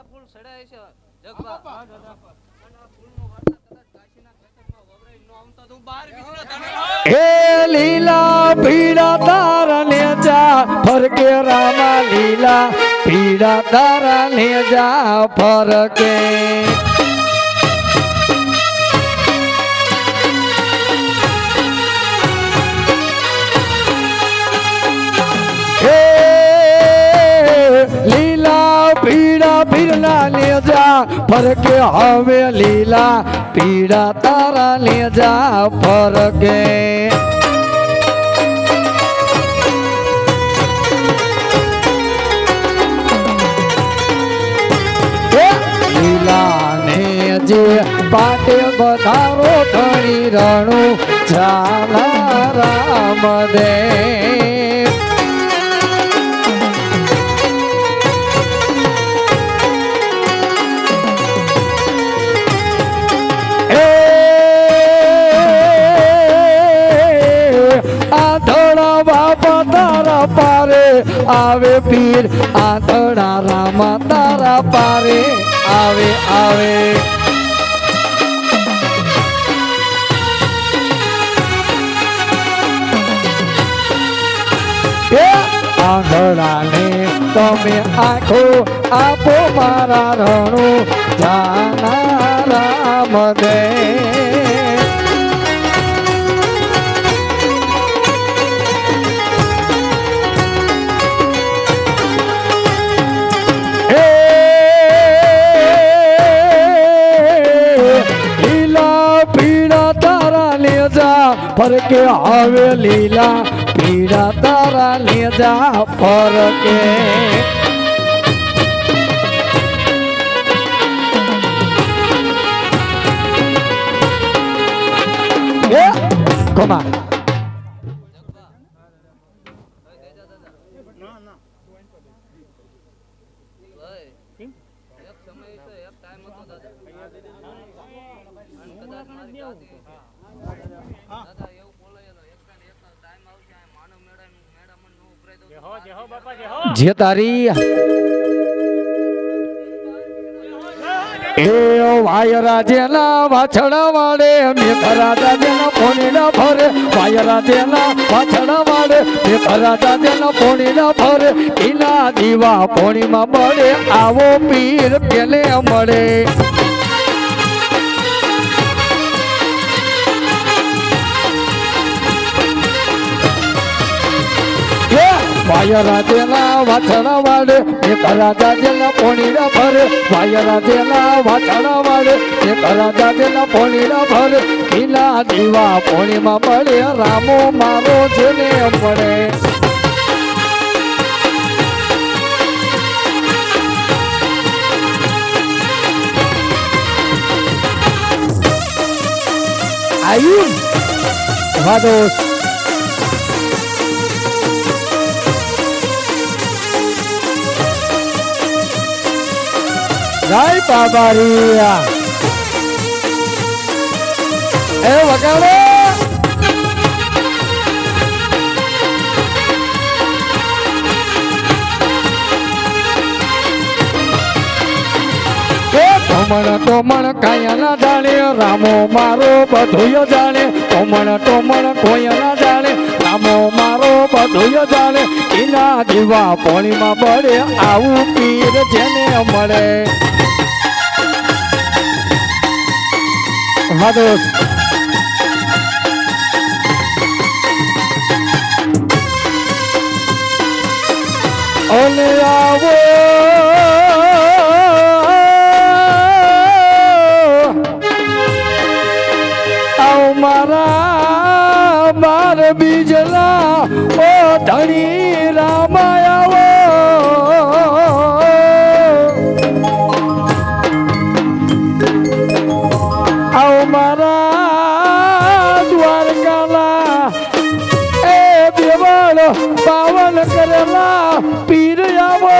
કયા ફૂલ સડાય છે. જગબા આ હું લીલા પીડા તારા ને જા ફરકે રામા લીલા પીડા તારા ને જા ફરકે. પીડા પીરના ને જા, ફરકે હવે લીલા પીડા તારા ને જા, ફરકે. જે પાટે બધારો ધણી રણું, ઝાલા રામ દે. આવે પીર, આંધળા રામા, તારા પારે. આવે આવે. આંધળાને તમે આખો આપો મારા રણું જાના રામ દે. ફરકે આવે લીલા પીડા તારા લે જા ફરકે. હે કોમા ભાઈ એક સમય છે એક ટાઈમ હતો દાદા અને કદાચ મારી દાદી દાદા એવું બોલાયેલો એક ને એક ટાઈમ આવશે આ માનવ મેળા મેળામાં નો ઉભરાય દઉં જે તારી એ વાયરા જેના વાછડા વાડે મેઘરાજા જેના પોણીના ફરે. વાયરા જેના વાછડા વાડે મેઘરાજા જેના પોણીના ફરે. એના દીવા પોણીમાં મળે, આવો પીર પેલે મળે? વાય રાજેના વાછડા વાડે એક રાજા જેના પોણીના ભરે, વાય રાજેના વાછડા વાડે એક રાજા જેના પોણીના ભરે કિલા દીવા મળે, રામો મારો જેને પડે આવ્યું હા જય બાબારિયા એ વગાડો. ટોમણ ટોમણ કાયા જાણે રામો મારો બધું જાણે. ટોમણ ટોમણ કોયાના જાણે રામો મારો બધું જાણે. એના દીવા પોણીમાં બળે આવું પીર જેને મળે. હા Only I will. આવ મારા બાર બીજલા ઓ ધણી ramaya આવ પીર આવો.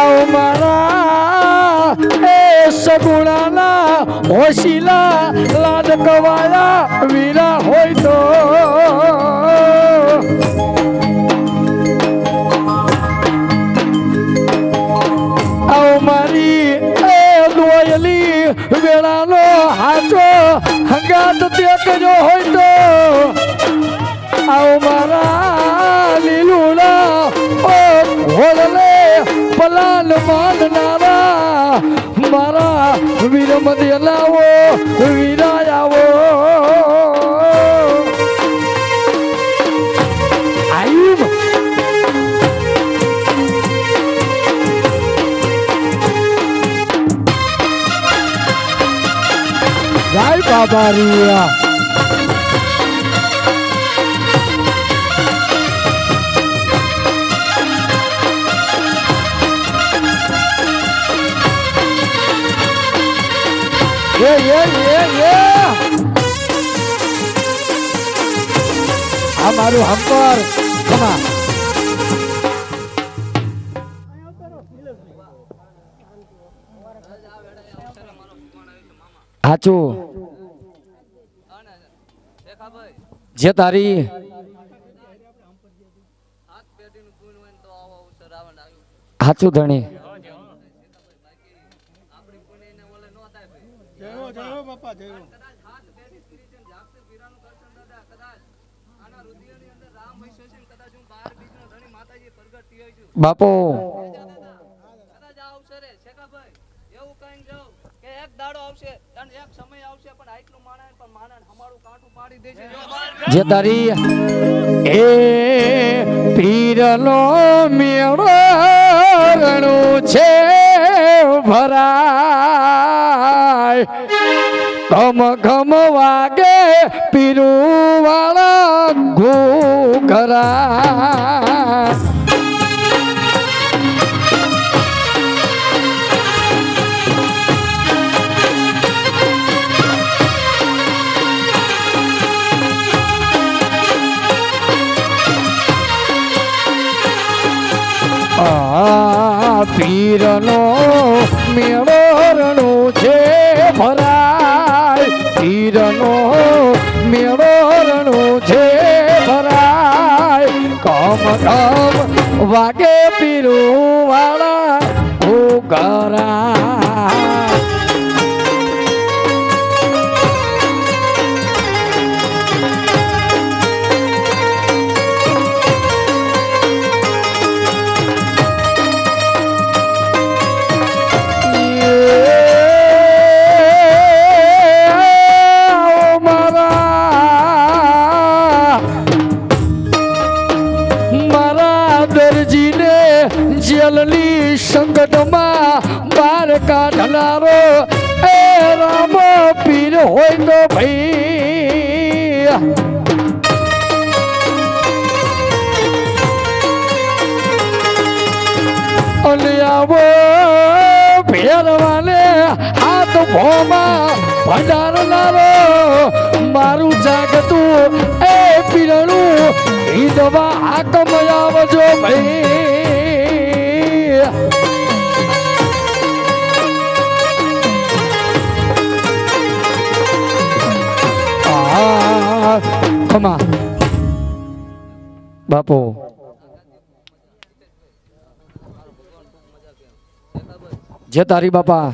આવો મારા એ સગુણાના હોશીલા લાડકવાયા વીરા હોય તો. આવો મારી એ દોયલી વેળાનો ગાત દેખજો હોય તો. આવો મારા લીલુલા ઓ હોલને પલાન માનનારા મારા વીરમદેલા જય બાબા Riya Yeah, yeah, yeah, yeah. આ મારું હમ્પર. કમા કદાચ જે તારી હાચું ધણી. બાપા જયો કદાચ હાથ પેઢી સ્ત્રી છે ને જાગતે પીરાનું દર્શન દાદા કદાચ આના હૃદયની અંદર રામ વૈશ્ય છે ને કદાચ હું બાર બીજનો ધણી માતાજી પ્રગટ થયો છું બાપો કદાચ આ અવસરે શેખાભાઈ એવું કઈ જાવ કે એક દાડો આવશે અને એક સમય આવશે પણ આટલું માણસ પણ માણસ હમારું કાંઠું પાડી દેશે જો તારી એ પીરનો મેળો છે ભરાય. ઘમ ઘમ વાગે પીરુવાળા ઘૂ ઘૂઘરા આ પીરનો મેળો રણું છે ભરાય. પીરનો મેળો રણું છે ભરાય. કમ કમ વાગે પીરું વાળા મારા આવો ફેરવાને હાથ ભોમાં ભંડારનારો, મારું જાગતું એ પીરણું ઈદવા દવા હાકમ આવજો ભાઈ. ખમા. બાપુ જે તારી બાપા.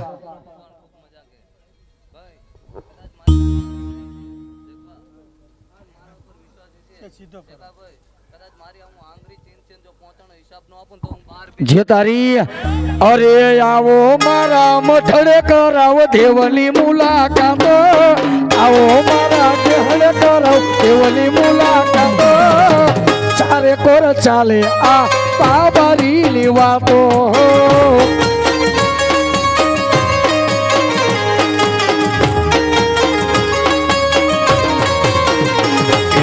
જો તારી. અરે આવો મારા મઠડે કરાવ દેવલી મુલાકાત. આવો મારા મઠડે કરાવ દેવલી મુલાકાત. ચારે કોર ચાલે આ બાબારી વાતો.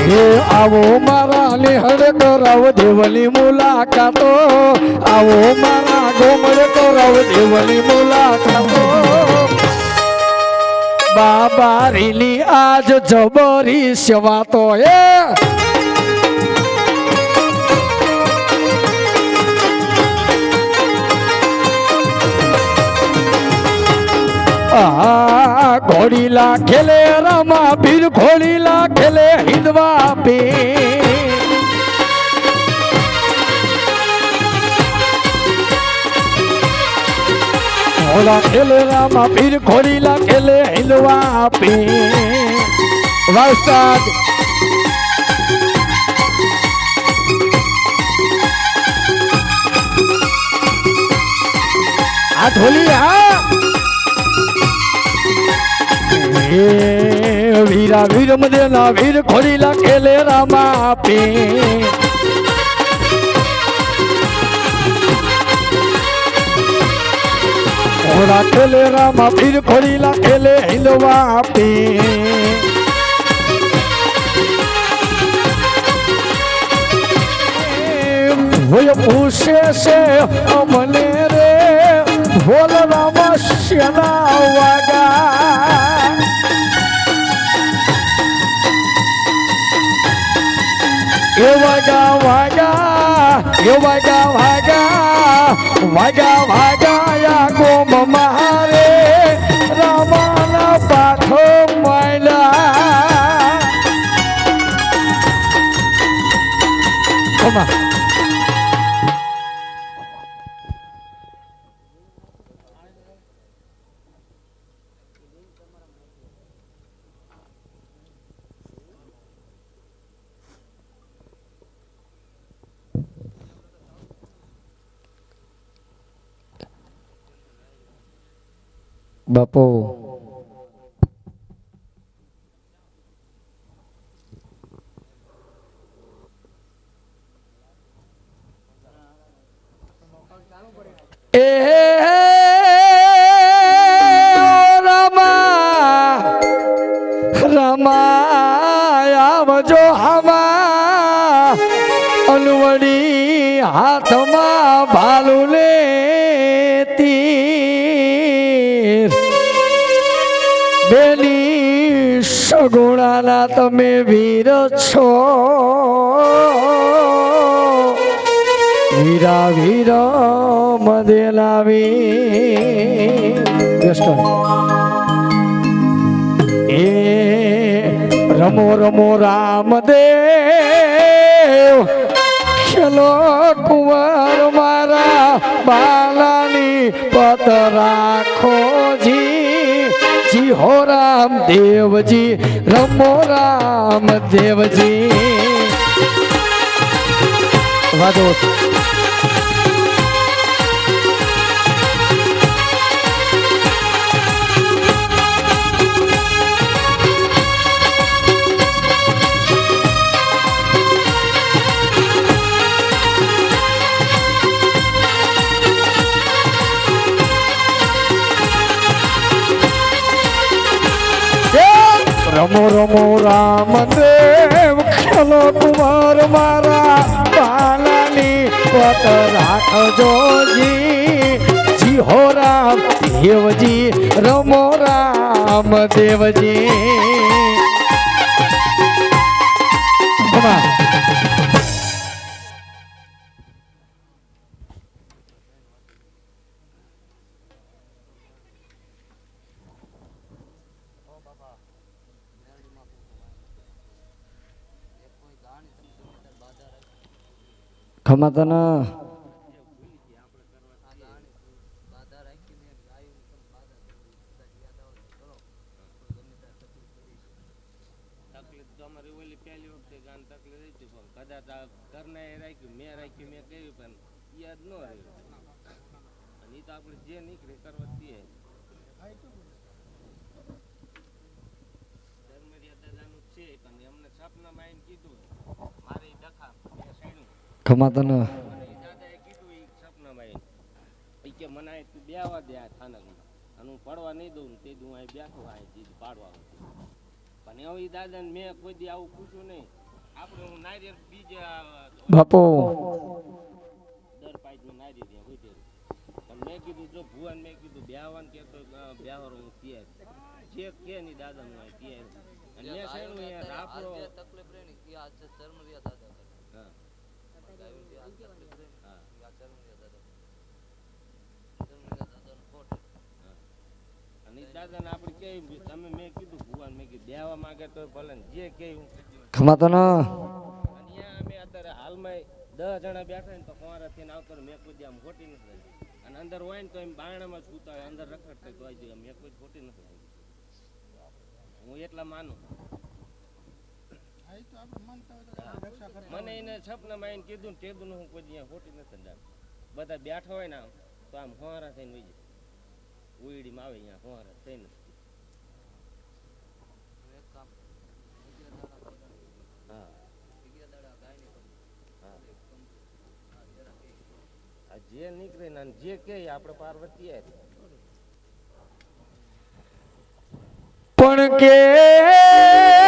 હે આવો મારા નિહળ કરાવ દેવલી મુલાકાતો. આવો મારા ગોમડ કરાવ દેવલી મુલાકાતો. બાબારીની આજ જબરી સેવાતો એ ઘોડીલા ખેલે રામા પીર ઘોડીલા ખેલે, હિંદવા પીર ઘોડા ખેલે રામા પીર ઘોડીલા ખેલે, હિંદવા પીર વરસાદ. આ ઢોલી, આ વીરા, વીર મદેના, વીર ખોડીલા ખેલે રામા આપી. ઘોડા ખેલે રામા વીર ખોડીલા ખેલે હિલવા આપી. છે, અમને રે ભોલ રામ શેના વાગા. એ વાગા વાગા એ વાગા વાગા યા ગોમ મારે બાપુ. વીરા વીરા મદે લાવી. એ રમો રમો રામદેવ ચલો કુંવર મારા બાલાની પત રાખો જી. જી હો રામ દેવજી, રમો રામ દેવજી. વાદો. રમો રમો, રામદેવ, ખેલો કુમાર મારા બાલાની પત રાખજો જી. જી હો રામ, દેવજી, રમો રામ દેવજી દાદાનું છે પણ એમને સપનામાં આવીને કીધું સાડ્યું ખમાતના મને ઈ દાદાએ કીધું ઈ સપનામાં આવીને ઈ કે મને અહીં તું બેવા દે આ થાનકમાં અને હું પડવા નહીં દઉં ને તે દી હું અહીં બેઠો અહીં ચીજ પાડવા આવું પણ હવે ઈ દાદાને મેં કોઈ દી આવું પૂછ્યું નહીં આપણે હું નારિયેળ બીજા બાપુ. મેં કીધું જો ભુવાન મેં કીધું બ્યાવાન કે તો બ્યાવર હું તૈયાર જે ની દાદા હું તૈયાર અને તકલીફ રહે ને એ આજ ચરમરિયા દાદા કરે હા કરે કરી હાલમાં દસ જણા બેઠા ને. તો ફવારા થઈને આવતો મેં કોઈ આમ ખોટી નથી અને અંદર હોય તો એમ બારણામાં સૂતા હોય અંદર રખડતા આવી મેં કોઈ ખોટી નથી હું એટલા માનું. મને એને સપનામાં આવીને કીધું ને હું કોઈ અહીંયા ખોટી નથી ડાક બધા બેઠા હોય ને આમ તો આમ હોહારા થઈને હોય ઉઈડીમાં આવે અહીંયા હોહારા થઈને. હા. હા. જે નીકળે ને જે કહે આપણે પાર્વતી પણ કે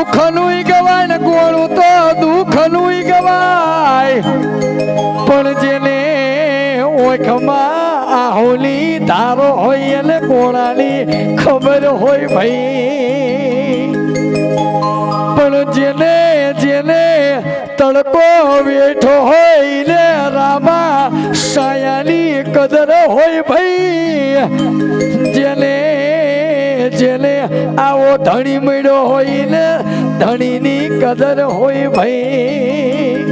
સુખનું ગવાય ને ગોળું તો દુઃખનું ગવાય. પણ જેને ઓખમાં આહોલી ધારો હોય એટલે કોણાની ખબર હોય ભાઈ. પણ જેને જેને તડકો વેઠો હોય ને રામા સાયાની કદર હોય ભાઈ. જેને જેને આવો ધણી મળ્યો હોય ને, ધણીની કદર હોય ભાઈ.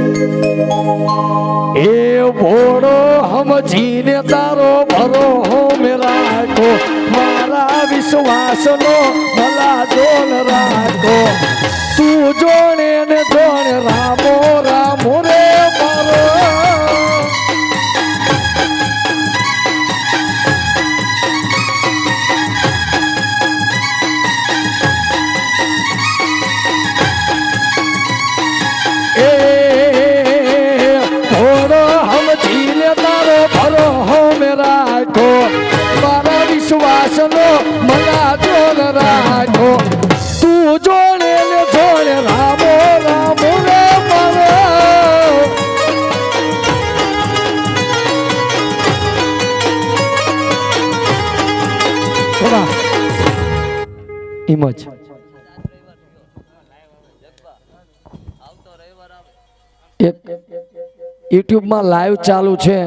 એ ભોળો સમજીને તારો ભરો મેરા રાખો મારા વિશ્વાસનો ભલા જોન રાખો તું જોણે ને જોણે રામો રામો રે મારો યુટ્યુબમાં લાઈવ ચાલુ છે.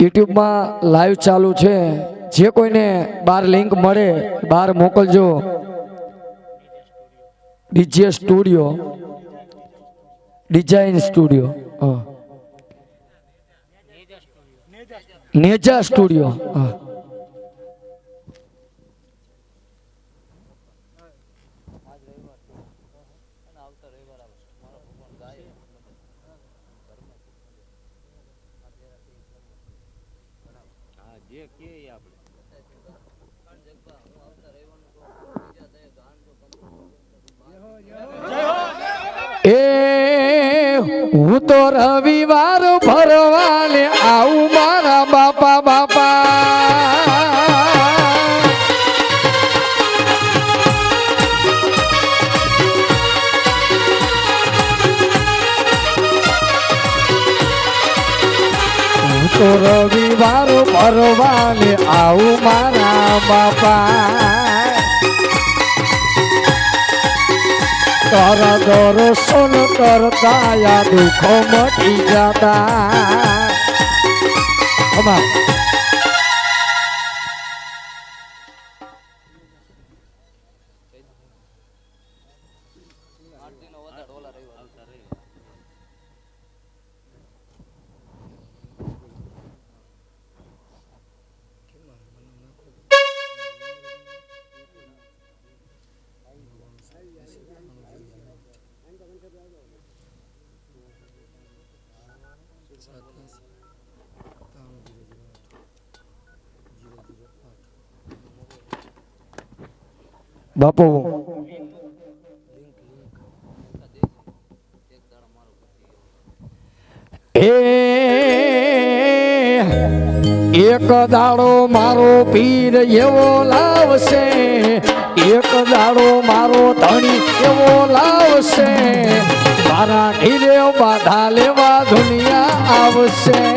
યુટ્યુબમાં લાઈવ ચાલુ છે. જે કોઈને બાર લિંક મળે, બાર મોકલજો. DJ studio. Design studio. હા. નેજા સ્ટુડિયો. હા અને આવતો રવિવાર આવે મારો ભગવાન ગાય હા જે કે એ આપણે પણ જગભા હું આવતા રવિવારનું કહું બીજા દે ગાન જો એ, હું તો રવિવાર ભરવાને આવું મારા બાપા બાપા. તો રવિવાર ભરવાને આવું મારા બાપા. તારા દર્શન કરતા યા દુઃખો મટી જતા અમા બાપુ. એ એક દાડો મારો પીર એવો લાવશે. એક દાડો મારો ધણી એવો લાવશે. મારા ઘીરે બાધા લેવા દુનિયા આવશે.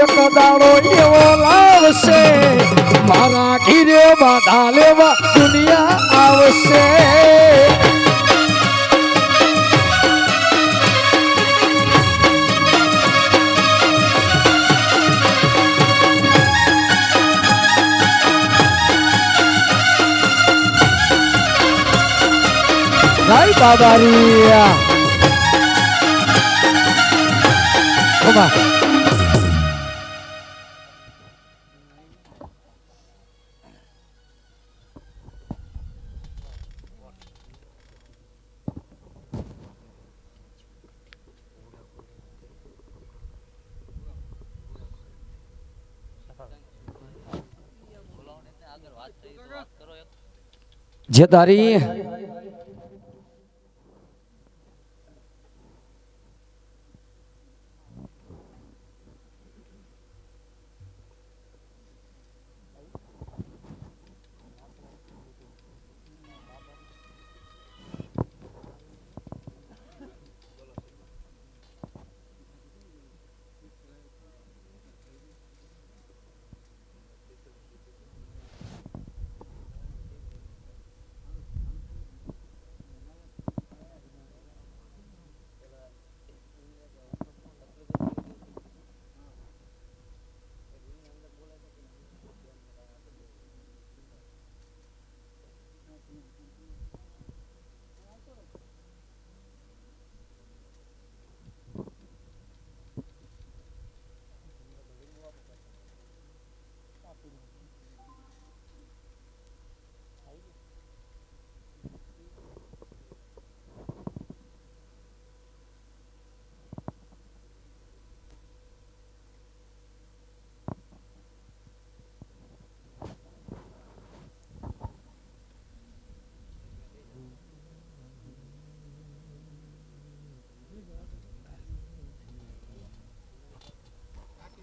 એક દાડો એવો લાવશે મારા ઘીરે બાધા લેવા દુનિયા આવશે Vai, Barbaria! Vamos lá. જે તારી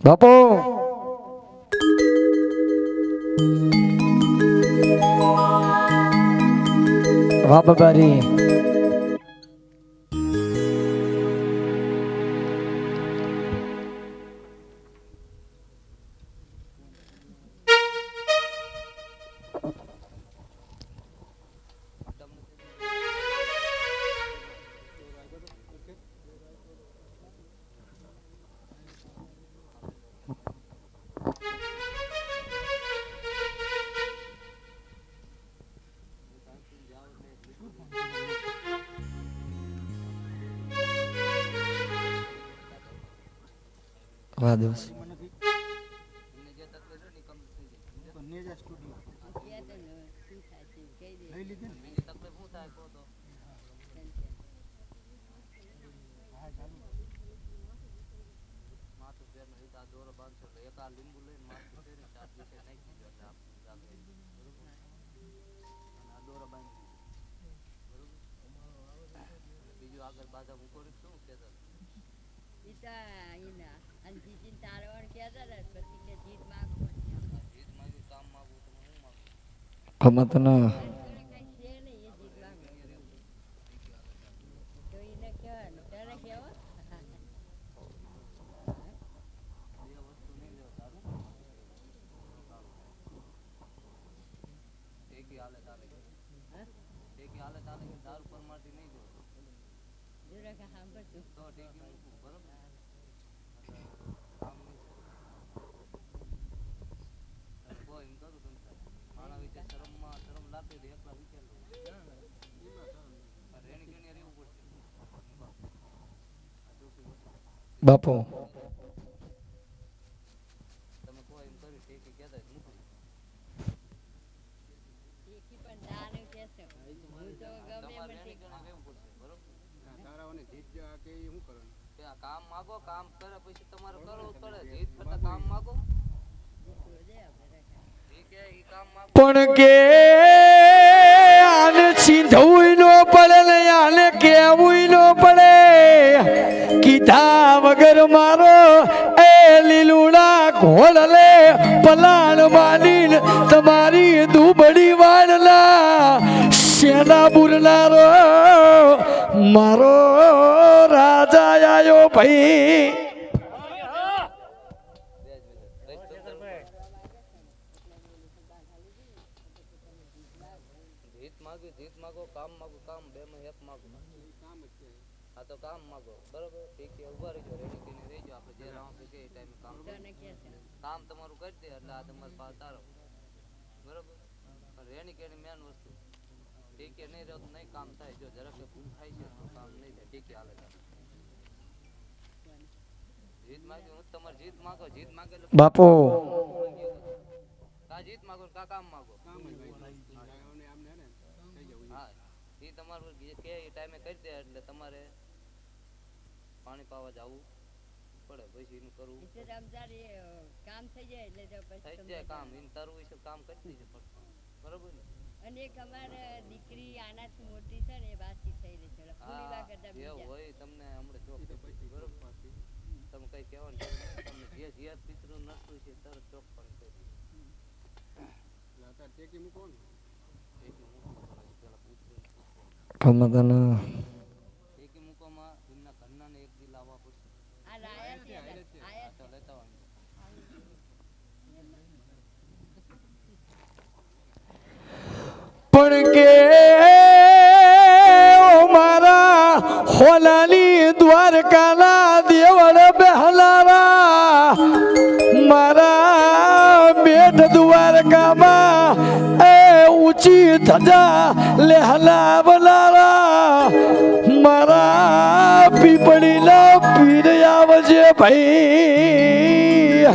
બાપુ. વાહ બાબારી. દોરો બાંધશો એટલે એક આ લીંબુ લઈને માથું ફેરવીને ચાર દિવસે નાખી દીધો એટલે આમ જાગે. બરોબર? અને આ દોરો બાંધી દીધો. બરોબર? બીજું આગળ બાધા મૂકો શું કહેતા હતા? જીત માંગ્યું, કામ માંગવું, તમે શું માંગો? ખમત ના બે વસ્તુ નહીં લેવો તારું ટેકી હાલે તારે કે ટેકી હાલે તારે કે દારૂ પરમારથી નહીં દેવો તો ટેકી મૂકવું બરોબર એટલે કામ નહીં થાય. કોઈ એમ કરું તમ તારે. માણા વિશે શરમમાં શરમ લાગતી હોય તો એકલા વિચાર લો. પણ રેણી કેણી રહેવું પડશે આ ચોખ્ખી વસ્તુ. બાપુ. માગો કામ માગો કામ બે માં એક માગો આ તો કામ માગો બરોબર? ઠીક છે ઊભા રહેજો રેડી થઈને રહેજો. આપણે જે રાઉન્ડ કે એ ટાઈમે કામ કામ તમારું કરી દે એટલે આ તમારે પાસે તારો. બરોબર? પણ રેણી કેણી મેન વસ્તુ. ટેકે નહીં રહ્યો તો નહીં કામ થાય. જો જરાક ભૂલ થાય છે તો કામ નહીં થાય. ટેકે હાલે જીત માંગી હું તમારે જીત માંગો જીત માંગે બાપો. કા જીત માંગો કા કામ માંગો? હા એ તમારું કે એ ટાઈમે કરી દે એટલે તમારે પાણી પાવા જવું પડે. પછી એનું કરવું કામ થઈ જાય એટલે થઈ જાય કામ. એને તારું વિશે કામ કરી દીધું પણ. બરોબર ને? અને એક અમારે દીકરી આનાથી મોટી છે ને એ બાસી થઈ રહી છે કરતા જે બીજા. હોય તમને હમણાં ચોક બરોબર? તમે કઈ કહેવાનું તમને જે જે પિતૃ નડતું છે તરત ચોક પણ કરી દીધું. ટેકી મૂકો પૂછવું. તને ટેકી મૂકો પેલા ઘરનાને આવવાનું. પણ કે મારા હોલાની દ્વારકાના દેવળ બહલારા મારા બેટ દ્વારકામાં એ ઊંચી ધજા લેહલા બલારા મારા પીપળીના પીર આવજે ભાઈ.